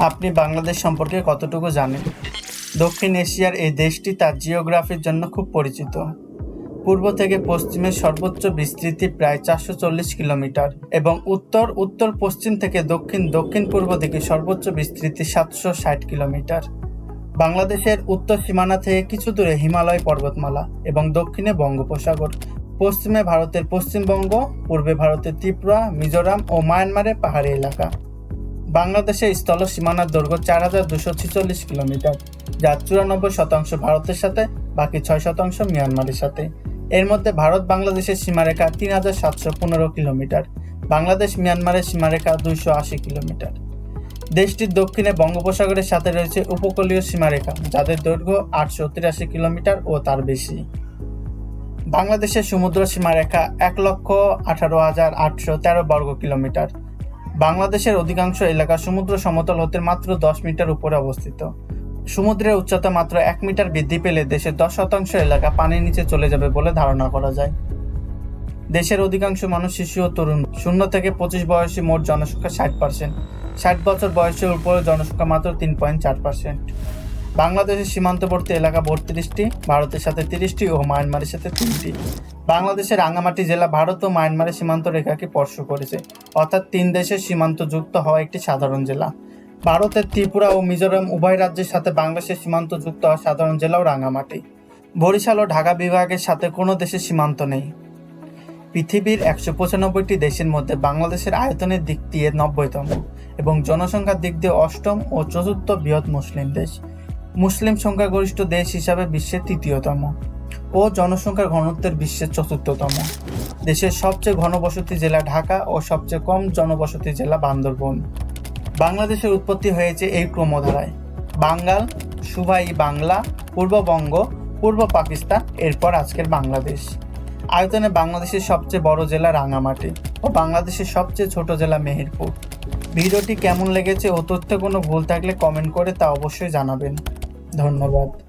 আপনি বাংলাদেশ সম্পর্কে কতটুকু জানেন? দক্ষিণ এশিয়ার এই দেশটি তার জিওগ্রাফির জন্য খুব পরিচিত। পূর্ব থেকে পশ্চিমের সর্বোচ্চ বিস্তৃতি প্রায় চারশো চল্লিশ কিলোমিটার এবং উত্তর উত্তর পশ্চিম থেকে দক্ষিণ দক্ষিণ পূর্ব দিকে সর্বোচ্চ বিস্তৃতি সাতশো ষাট কিলোমিটার। বাংলাদেশের উত্তর সীমানা থেকে কিছু দূরে হিমালয় পর্বতমালা এবং দক্ষিণে বঙ্গোপসাগর, পশ্চিমে ভারতের পশ্চিমবঙ্গ, পূর্বে ভারতের ত্রিপুরা, মিজোরাম ও মায়ানমারের পাহাড়ি এলাকা। বাংলাদেশের স্থল সীমানার দৈর্ঘ্য চার হাজার দুশো ছিচল্লিশ কিলোমিটার, যার চুরানব্বই শতাংশ ভারতের সাথে, বাকি ছয় শতাংশ মিয়ানমারের সাথে। এর মধ্যে ভারত বাংলাদেশের সীমারেখা তিন হাজার সাতশো পনেরো কিলোমিটার, বাংলাদেশ মিয়ানমারের সীমারেখা দুইশো আশি কিলোমিটার। দেশটির দক্ষিণে বঙ্গোপসাগরের সাথে রয়েছে উপকূলীয় সীমারেখা, যাদের দৈর্ঘ্য আটশো তিরাশি কিলোমিটার ও তার বেশি। বাংলাদেশের সমুদ্র সীমারেখা এক লক্ষ আঠারো হাজার আটশো তেরো বর্গ কিলোমিটার বাংলাদেশের অধিকাংশ এলাকা সমুদ্র সমতল হতে মাত্র দশ মিটার উপরে অবস্থিত। সমুদ্রের উচ্চতা মাত্র এক মিটার বৃদ্ধি পেলে দেশের দশ শতাংশ এলাকা পানির নিচে চলে যাবে বলে ধারণা করা যায়। দেশের অধিকাংশ মানুষ শিশু ও তরুণ, শূন্য থেকে পঁচিশ বয়সী মোট জনসংখ্যা ষাট পার্সেন্ট ষাট বছর বয়সের উপরে জনসংখ্যা মাত্র তিন পয়েন্ট চার পার্সেন্ট বাংলাদেশের সীমান্তবর্তী এলাকা বত্রিশটি, ভারতের সাথে তিরিশটি ও মায়ানমারের সাথে তিনটি। বাংলাদেশের রাঙ্গামাটি জেলা ভারত ও মায়ানমারের সীমান্ত রেখাকে স্পর্শ করেছে। অর্থাৎ তিন দেশের সীমান্ত যুক্ত হওয়া একটি সাধারণ জেলা। ভারতের ত্রিপুরা ও মিজোরাম উভয় রাজ্যের সাথে বাংলাদেশের সীমান্ত যুক্ত হওয়া সাধারণ জেলাও রাঙ্গামাটি। বরিশাল ও ঢাকা বিভাগের সাথে কোনো দেশের সীমান্ত নেই। পৃথিবীর একশো পঁচানব্বইটি দেশের মধ্যে বাংলাদেশের আয়তনের দিক দিয়ে নব্বইতম এবং জনসংখ্যার দিক দিয়ে অষ্টম ও চতুর্থ বৃহৎ মুসলিম দেশ। মুসলিম সংখ্যাগরিষ্ঠ দেশ হিসাবে বিশ্বের তৃতীয়তম ও জনসংখ্যার ঘনত্বের বিশ্বের চতুর্থতম। দেশের সবচেয়ে ঘনবসতি জেলা ঢাকা ও সবচেয়ে কম জনবসতি জেলা বান্দরবন। বাংলাদেশের উৎপত্তি হয়েছে এই ক্রমধারায়। বাঙ্গাল, সুবাই বাংলা পূর্ববঙ্গ পূর্ব পাকিস্তান, এরপর আজকের বাংলাদেশ। আয়তনে বাংলাদেশের সবচেয়ে বড় জেলা রাঙামাটি ও বাংলাদেশের সবচেয়ে ছোট জেলা মেহেরপুর। ভিডিওটি কেমন লেগেছে ও তথ্যে কোনো ভুল থাকলে কমেন্ট করে তা অবশ্যই জানাবেন। ধন্যবাদ।